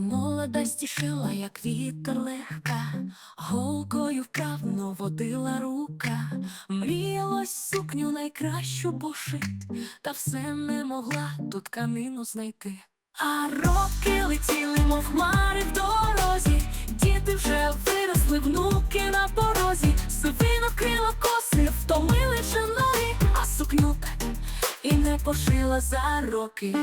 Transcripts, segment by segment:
молодості шила, як вітер легка, голкою вправно водила рука, мріялось сукню найкращу пошить, та все не могла ту тканину знайти. А роки летіли, мов хмари в дорозі, діти вже виросли, внуки на порозі, сивино крила коси, втомили вже а сукню так і не пошила за роки.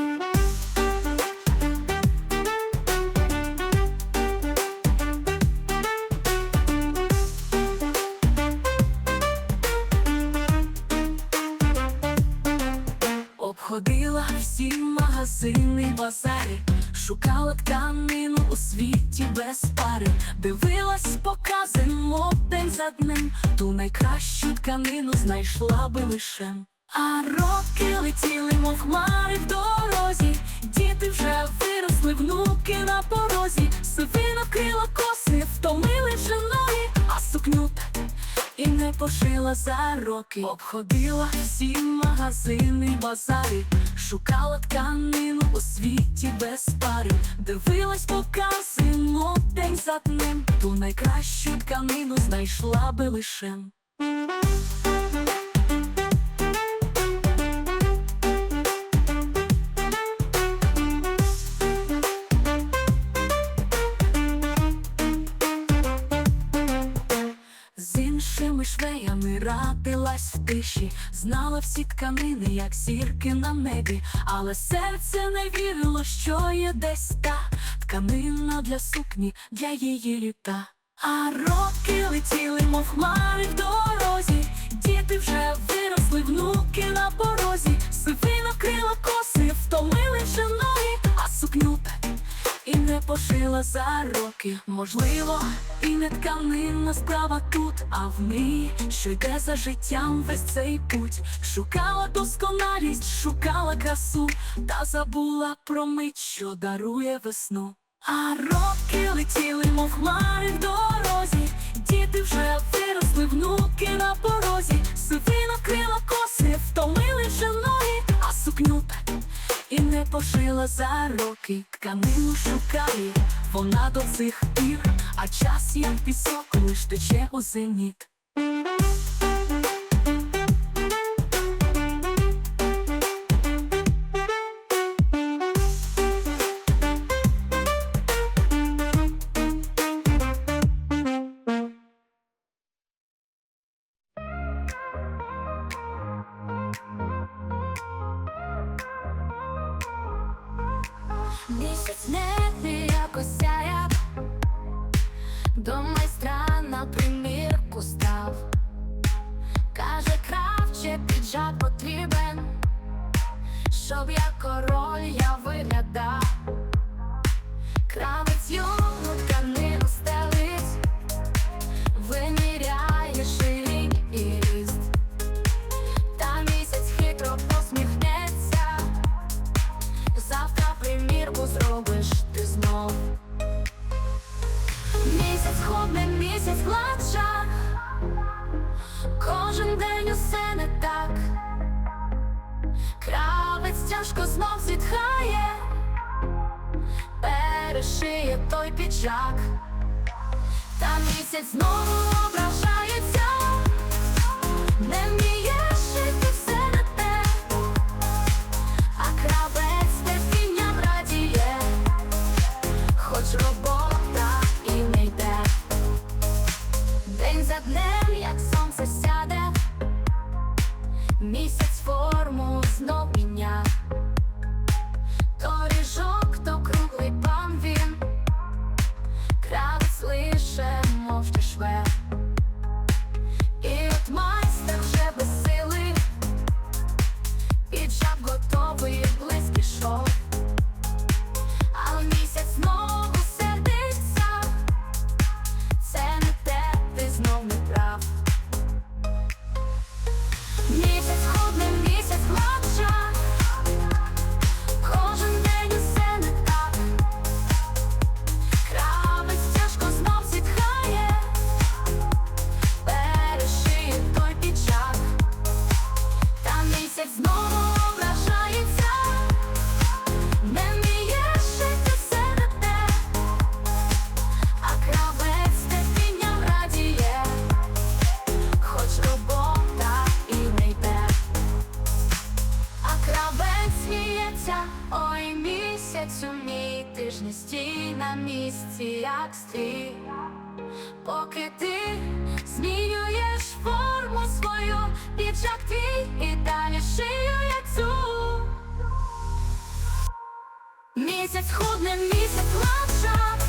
Обходила всі магазини, базари, шукала тканину у світі без пари, дивилась покази, мов день за днем, ту найкращу тканину знайшла би лише. А роки летіли, мов хмари в дорозі, діти вже виросли, внуки на порозі, сивино крила коси, втомили вже ноги, а сукню пошила за роки. Обходила всі магазини, базари, шукала тканину у світі без пари, дивилась покази, мов день за днем, ту найкращу тканину знайшла би лише. Іншими швеями радилась в тиші, знала всі тканини, як зірки на небі, але серце не вірило, що є десь та тканина для сукні, для її літа. А роки летіли, мов хмари в дорозі, діти вже виросли, внуки на порозі, пошила за роки. Можливо, і не тканинна справа тут, а в мрії, що йде за життям весь цей путь. Шукала досконалість, шукала красу, та забула про мить, що дарує весну. А роки летіли, мов хмари в дорозі, діти вже не пошила за роки, тканину шукає, вона до цих пір, а час як пісок лиш тече у зеніт. Щоб я король я виглядав. Кравець юну тяжко знов зітхає, перешиє той піджак, та місяць знову ображається, не вміє місяць умій, ти ж не стій на місці, як стрій, поки ти змінюєш форму свою, піджак твій і далі шию як цю Місяць худне, місяць лапша.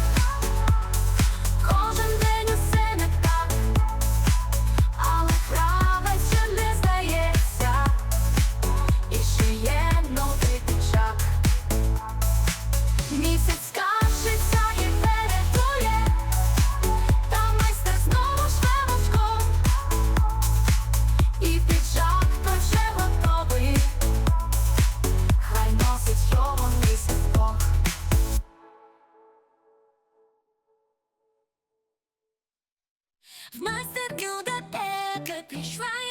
Must have knew that there could be shrines.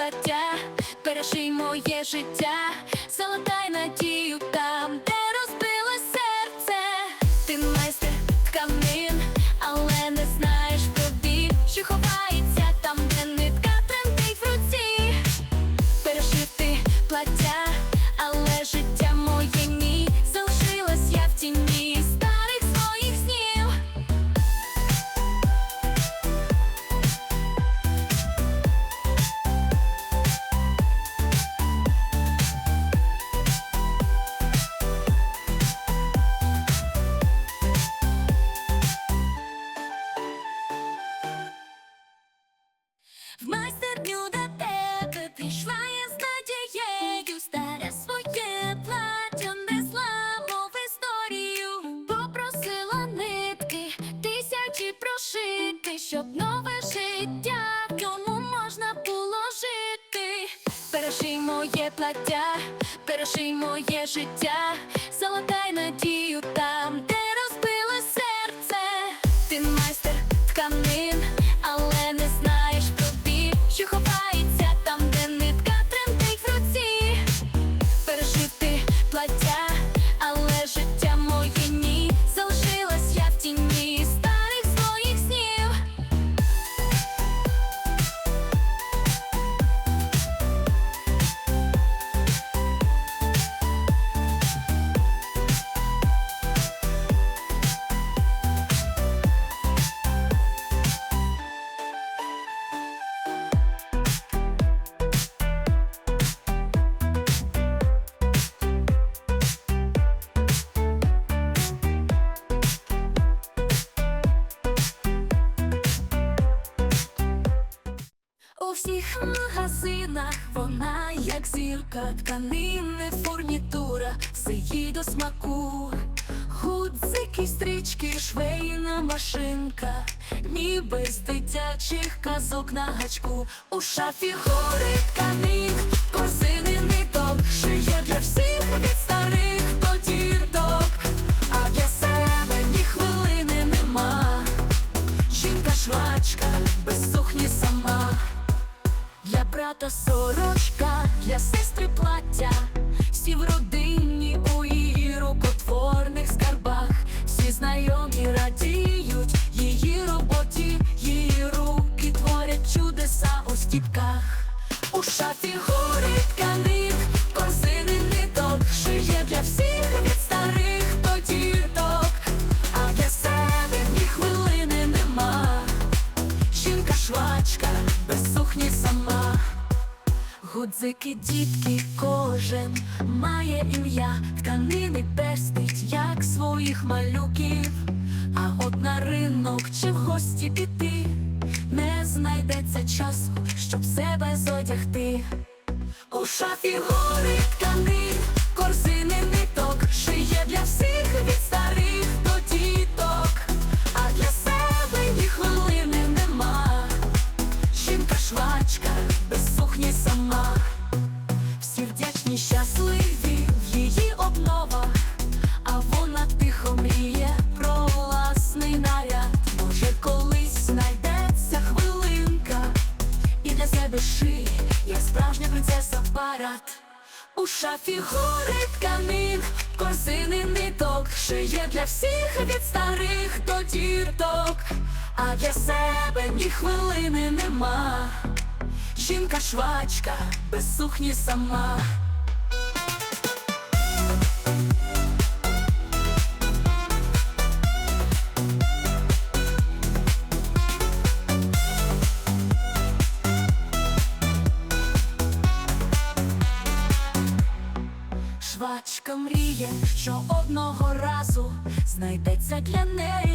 плаття, бережи моє життя, золотай надію там, де. Прожий моє життя. всіх магазинах вона, як зірка, тканини, фурнітура, все їй до смаку, гудзики, стрічки, швейна машинка, ніби з дитячих казок на гачку, у шафі гори тканин, корзини ниток, шиє для всіх. Брата сорочка, для сестри плаття, всі в родині у її рукотворних скарбах, всі знайомі радіють її роботі, її руки творять чудеса у стіпках. У шафі горить тканин, Гудзики, дітки, кожен має ім'я, тканини пестить, як своїх малюків. А от на ринок чи в гості піти, не знайдеться часу, щоб себе зодягти. У шафі гори і для себе шиє, як справжня принцеса парад. У шафі гори тканин, корзини ниток, шиє для всіх від старих до діток, а для себе ні хвилини нема. Жінка швачка, без сухні сама. Знайдеться для неї